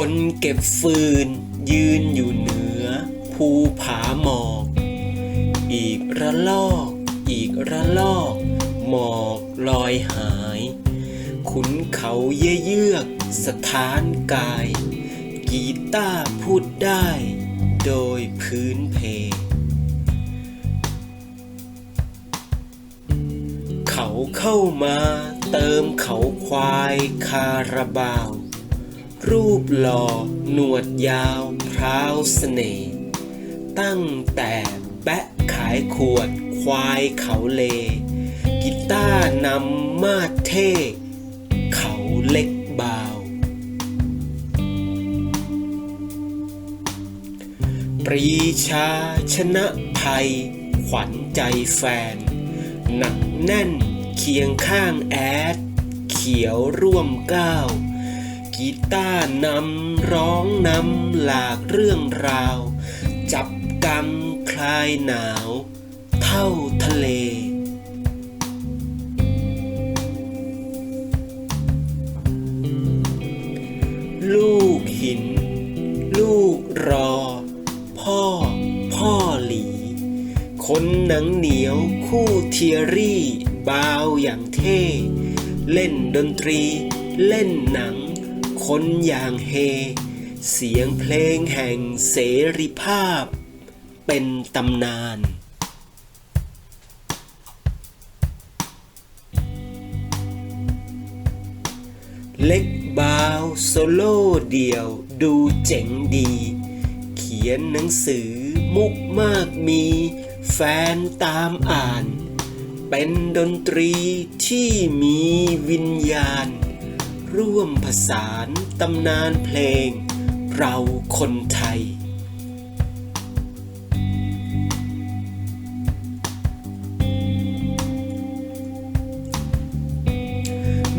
คนเก็บฟืน ยืนอยู่เหนือ ภูผาหมอก อีกระลอก อีกระลอก หมอกลอยหาย ขุนเขาเยเยือกสถานกาย กีต้าพูดได้ โดยพื้นเพ เขาเข้ามาเติมเขาควายคาราบาว รูปหล่อหนวดยาวพร้าวเสน่ห์ตั้งแต่แปะขายขวดควายเขาเล กีตาร์นำมาเท่เขาเล็กบาว ปรีชาชนะภัย ขวัญใจแฟน หนักแน่นเคียงข้างแอด เขียวร่วมก้าว กีตาร์นำร้องนำหลากเรื่องราว จับกังคลายหนาว เท่าทะเลลูกหิน ลูกรอ พ่อ พ่อหลี คนหนังเหนียวคู่เทียรี่ บาวอย่างเท่ เล่นดนตรี เล่นหนัง คนอย่างเฮ เสียงเพลงแห่งเสรีภาพ เป็นตำนานเล็กบาวโซโล่เดี่ยวดูเจ๋งดี เขียนหนังสือมุกมากมี แฟนตามอ่าน เป็นดนตรีที่มีวิญญาณ ร่วมผสานตำนานเพลง เราคนไทย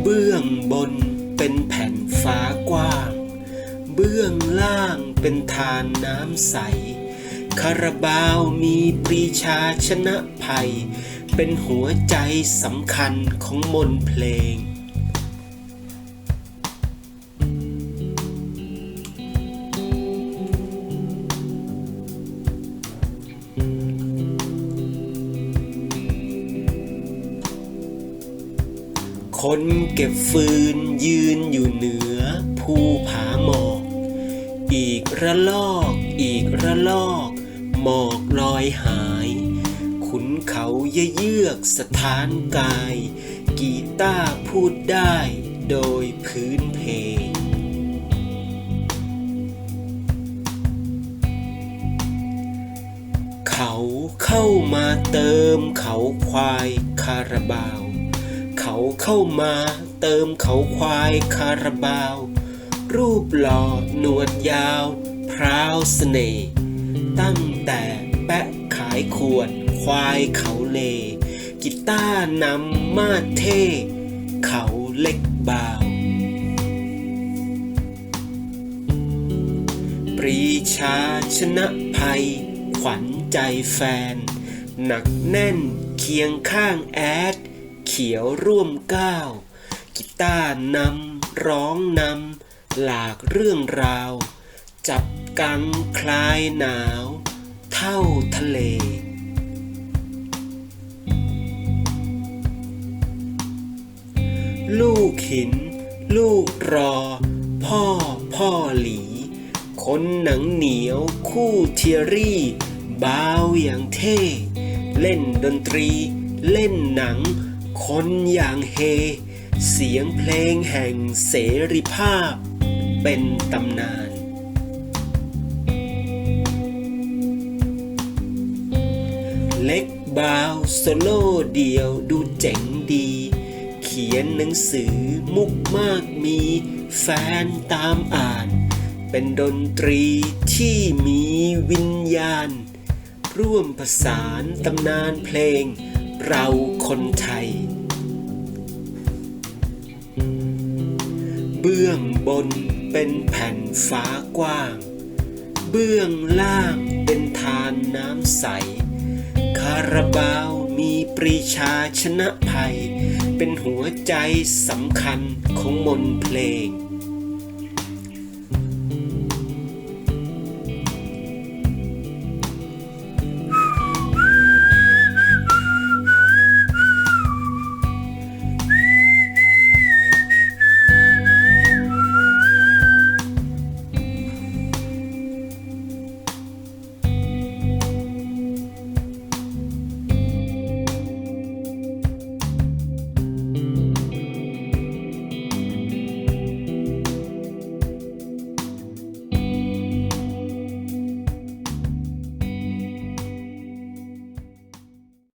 เบื้องบนเป็นแผ่นฟ้ากว้าง เบื้องล่างเป็นทานน้ำใส คาราบาวมีปรีชาชนะภัย เป็นหัวใจสำคัญของมนเพลง คนเก็บฟืนยืนอยู่เหนือ ภูผาหมอก อีกระลอก อีกระลอก หมอกลอยหาย ขุนเขาเยเยือกสถานกาย กีต้าพูดได้โดยพื้นเพเขาเข้ามาเติมเขาควายคาราบาว เขาเข้ามา เติมเขาควายคาราบาว รูปหล่อหนวดยาว พร้าวเสน่ห์ตั้งแต่แปะขายขวด ควายเขาเล กีต้าร์นำมาเท่เขาเล็กบาวปรีชาชนะภัย ขวัญใจแฟน หนักแน่นเคียงข้างแอด เขียวร่วมก้าวกีตาร์นำร้องนำหลากเรื่องราว จับกังคลายหนาว เท่าทะเลลูกหิน ลูกรอ พ่อพ่อหลี คนหนังเหนียวคู่เทียรี่ บาวอย่างเท่ เล่นดนตรี เล่นหนัง คนอย่างเฮ เสียงเพลงแห่งเสรีภาพ เป็นตำนานเล็กบาวโซโล่เดียวดูเจ๋งดี เขียนหนังสือมุกมากมีแฟนตามอ่าน เป็นดนตรีที่มีวิญญาณ ร่วมผสานตำนานเพลง เราคนไทย เบื้องบนเป็นแผ่นฟ้ากว้าง เบื้องล่างเป็นทานน้ำใส คาราบาวมีปรีชาชนะภัย เป็นหัวใจสำคัญของมนเพลง